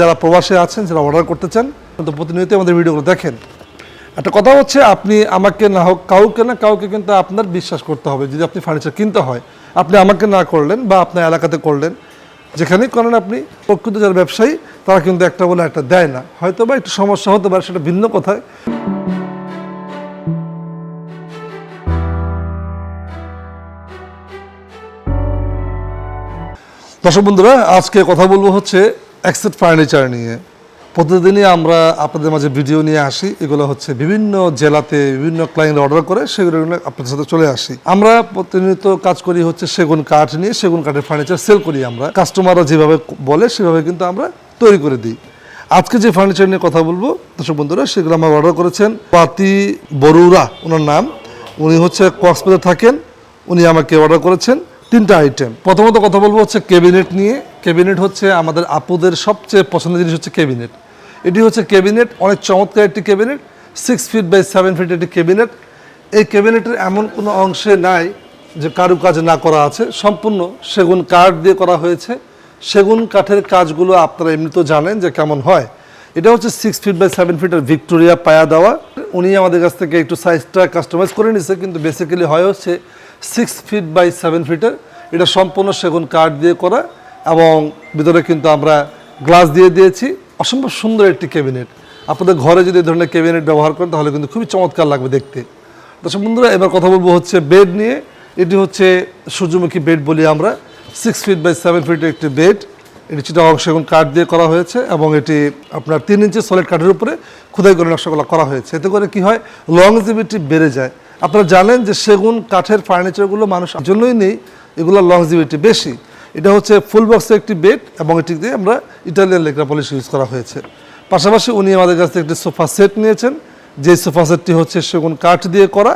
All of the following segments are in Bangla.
যারা প্রবাসে আছেন, যারা অর্ডার করতে চান তো প্রতিনিয়ত আমাদের ভিডিওগুলো দেখেন। একটা কথা হচ্ছে, আপনি আমাকে না হোক কাউকে না কাউকে কিন্তু আপনার বিশ্বাস করতে হবে। যদি আপনি ফার্নিচার কিনতে হয়, আপনি আমাকে না করলেন বা আপনার এলাকাতে করলেন যেখানেই করেন আপনি, প্রকৃত যারা ব্যবসায়ী, তারা কিন্তু একটা বলে একটা দেয় না। হয়তো বা একটু সমস্যা হতে পারে, সেটা ভিন্ন কথায় দর্শক বন্ধুরা, আজকে কথা বলব হচ্ছে অ্যাক্সেট ফার্নিচার নিয়ে। প্রতিদিনই আমরা আপনাদের মাঝে ভিডিও নিয়ে আসি। এগুলো হচ্ছে বিভিন্ন জেলাতে বিভিন্ন ক্লায়েন্ট অর্ডার করে, সেগুলো আপনাদের সাথে চলে আসি। আমরা প্রতিনিয়ত কাজ করি হচ্ছে সেগুন কাঠ নিয়ে, সেগুন কাঠের ফার্নিচার সেল করি আমরা। কাস্টমাররা যেভাবে বলে, সেভাবে কিন্তু আমরা তৈরি করে দিই। আজকে যে ফার্নিচার নিয়ে কথা বলব, দর্শক বন্ধুরা, সেগুলো আমার অর্ডার করেছেন পাতি বরুরা, ওনার নাম। উনি হচ্ছে কক্সবাজার থাকেন, উনি আমাকে অর্ডার করেছেন তিনটা আইটেম প্রথমত কথা বলব হচ্ছে ক্যাবিনেট নিয়ে। ক্যাবিনেট হচ্ছে আমাদের আপুদের সবচেয়ে পছন্দের জিনিস হচ্ছে ক্যাবিনেট। এটি হচ্ছে ক্যাবিনেট, অনেক চমৎকার একটি cabinet six feet by seven feet একটি ক্যাবিনেট। এই ক্যাবিনেটের এমন কোনো অংশে নাই যে কারু কাজ না করা আছে, সম্পূর্ণ সেগুন কাঠ দিয়ে করা হয়েছে। সেগুন কাঠের কাজগুলো আপনারা এমনিতেও জানেন যে কেমন হয়। এটা হচ্ছে সিক্স ফিট বাই সেভেন ফিটের ভিক্টোরিয়া পায়া দেওয়া। উনি আমাদের কাছ থেকে একটু সাইজটা কাস্টমাইজ করে নিছে, কিন্তু বেসিক্যালি হয় হচ্ছে সিক্স ফিট বাই সেভেন ফিটের এটা সম্পূর্ণ সেগুন কাঠ দিয়ে করা। এবং ভিতরে কিন্তু আমরা গ্লাস দিয়ে দিয়েছি। অসম্ভব সুন্দর একটি ক্যাবিনেট। আপনাদের ঘরে যদি এই ধরনের ক্যাবিনেট ব্যবহার করেন, তাহলে কিন্তু খুবই চমৎকার লাগবে দেখতে। দর্শক বন্ধুরা, এবার কথা বলব হচ্ছে বেড নিয়ে। এটি হচ্ছে সূর্যমুখী বেড বলি আমরা। সিক্স ফিট বাই সেভেন ফিটের একটি বেড। এটি চিটাগং সেগুন কাঠ দিয়ে করা হয়েছে এবং এটি আপনার তিন ইঞ্চি সলিড কাঠের উপরে খোদাই করে নকশাগুলো করা হয়েছে। এতে করে কি হয়? লংজিভিটি বেড়ে যায়। আপনারা জানেন যে সেগুন কাঠের ফার্নিচারগুলো মানুষ জন্যই নেই এগুলো লংজিভিটি বেশি। এটা হচ্ছে ফুল বক্সের একটি বেড এবং এটি দিয়ে আমরা ইটালিয়ান লেকরা পলিশ ইউজ করা হয়েছে। পাশাপাশি উনি আমাদের কাছ থেকে একটি সোফা সেট নিয়েছেন। যে সোফা সেটটি হচ্ছে সেগুন কাঠ দিয়ে করা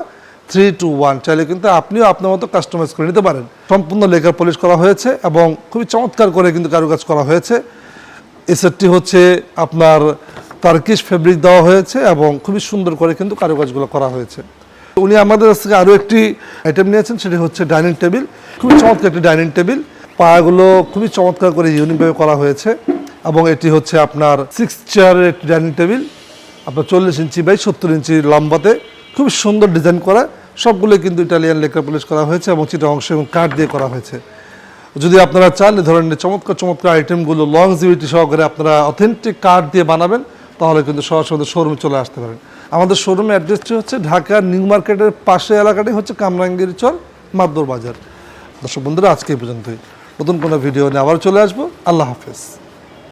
থ্রি টু ওয়ান চাইলে কিন্তু আপনিও আপনার মতো কাস্টমাইজ করে নিতে পারেন। সম্পূর্ণ লেকার পলিশ করা হয়েছে এবং খুবই চমৎকার করে কিন্তু কারুকাজ করা হয়েছে। এই সেটটি হচ্ছে আপনার তার্কিশ ফেব্রিক দেওয়া হয়েছে এবং খুবই সুন্দর করে কিন্তু কারুকাজগুলো করা হয়েছে। উনি আমাদের কাছ থেকে আরও একটি আইটেম নিয়েছেন, সেটি হচ্ছে ডাইনিং টেবিল খুবই চমৎকার একটি ডাইনিং টেবিল পায়াগুলো খুবই চমৎকার করে ইউনিকভাবে করা হয়েছে এবং এটি হচ্ছে আপনার সিক্স চেয়ারের একটি ডাইনিং টেবিল আপনার চল্লিশ ইঞ্চি বাই সত্তর ইঞ্চি লম্বাতে খুবই সুন্দর ডিজাইন করা। সবগুলো কিন্তু ইটালিয়ান লেকার পলিশ করা হয়েছে এবং চিটা অংশ এবং কাঠ দিয়ে করা হয়েছে। যদি আপনারা চান, এ ধরনের চমৎকার চমৎকার আইটেমগুলো লং জিভিটি সহকারে আপনারা অথেন্টিক কাঠ দিয়ে বানাবেন, তাহলে কিন্তু সরাসরি শোরুমে চলে আসতে পারেন। আমাদের শোরুমের অ্যাড্রেসটি হচ্ছে ঢাকা নিউ মার্কেটের পাশে এলাকাটি হচ্ছে কামরাঙ্গির চর মাদুর বাজার। দর্শক বন্ধুরা, আজকে এই পর্যন্তই। নতুন কোনো ভিডিও নিয়ে আবার চলে আসব। আল্লাহ হাফেজ।